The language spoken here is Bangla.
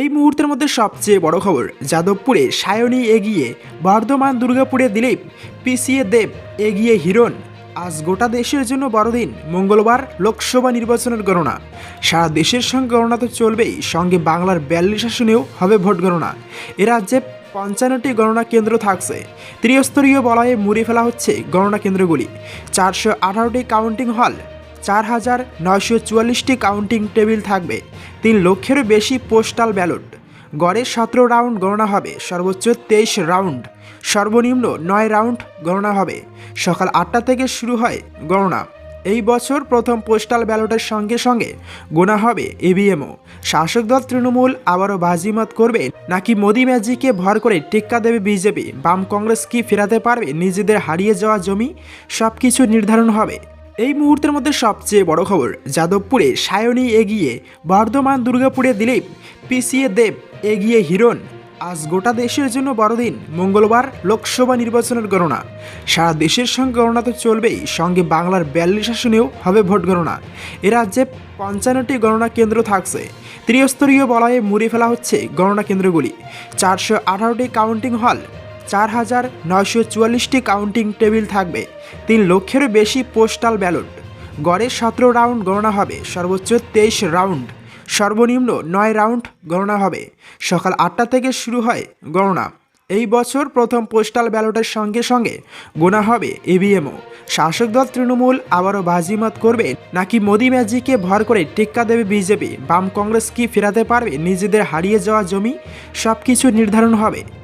এই মুহূর্তের মধ্যে সবচেয়ে বড় খবর, যাদবপুরে সায়নী এগিয়ে, বর্ধমান, দুর্গাপুরে দিলীপ, পিসিএ দেব এগিয়ে হিরণ। আজ গোটা দেশের জন্য বড়দিন, মঙ্গলবার লোকসভা নির্বাচনের গণনা। সারা দেশের সঙ্গে গণনা তো চলবেই, সঙ্গে বাংলার বিয়াল্লিশ আসনেও হবে ভোট গণনা। এ রাজ্যে পঞ্চান্নটি গণনা কেন্দ্র থাকছে। ত্রিস্তরীয় বলয়ে মুড়ে ফেলা হচ্ছে গণনা কেন্দ্রগুলি। চারশো আঠারোটি কাউন্টিং হল চার হাজার নয়শো চুয়াল্লিশটি কাউন্টিং টেবিল থাকবে। তিন লক্ষেরও বেশি পোস্টাল ব্যালট। গড়ে সতেরো রাউন্ড গণনা হবে, সর্বোচ্চ তেইশ রাউন্ড। সর্বনিম্ন নয় রাউন্ড গণনা হবে। সকাল আটটা থেকে শুরু হয় গণনা। এই বছর প্রথম পোস্টাল ব্যালটের সঙ্গে সঙ্গে গোনা হবে ইভিএমও শাসক দল তৃণমূল আবারও বাজিমাত করবে, নাকি মোদি ম্যাজিকে ভর করে টেক্কা দেবে বিজেপি? বাম কংগ্রেস কি ফেরাতে পারবে নিজেদের হারিয়ে যাওয়া জমি? সব কিছু নির্ধারণ হবে। এই মুহূর্তের মধ্যে সবচেয়ে বড় খবর, যাদবপুরে সায়নী এগিয়ে, বর্ধমান, দুর্গাপুরে দিলীপ, পিসিএ দেব এগিয়ে হিরণ। আজ গোটা দেশের জন্য বড়দিন, মঙ্গলবার লোকসভা নির্বাচনের গণনা। সারা দেশের সঙ্গে গণনা তো চলবেই, সঙ্গে বাংলার বিয়াল্লিশ আসনেও হবে ভোট গণনা। এ রাজ্যে পঞ্চান্নটি গণনা কেন্দ্র থাকছে। ত্রিস্তরীয় বলয়ে মুড়ে ফেলা হচ্ছে গণনা কেন্দ্রগুলি। চারশো আঠারোটি কাউন্টিং হল চার হাজার নয়শো চুয়াল্লিশটি কাউন্টিং টেবিল থাকবে। তিন লক্ষেরও বেশি পোস্টাল ব্যালট। গড়ে সতেরো রাউন্ড গণনা হবে, সর্বোচ্চ তেইশ রাউন্ড। সর্বনিম্ন নয় রাউন্ড গণনা হবে। সকাল আটটা থেকে শুরু হয় গণনা। এই বছর প্রথম পোস্টাল ব্যালটের সঙ্গে সঙ্গে গোনা হবে ইভিএমও শাসক দল তৃণমূল আবারও বাজিমাত করবে, নাকি মোদি ম্যাজিকে ভর করে টিক্কা দেবে বিজেপি? বাম কংগ্রেস কি ফেরাতে পারবে? নিজেদের হারিয়ে যাওয়া জমি? সব কিছু নির্ধারণ হবে।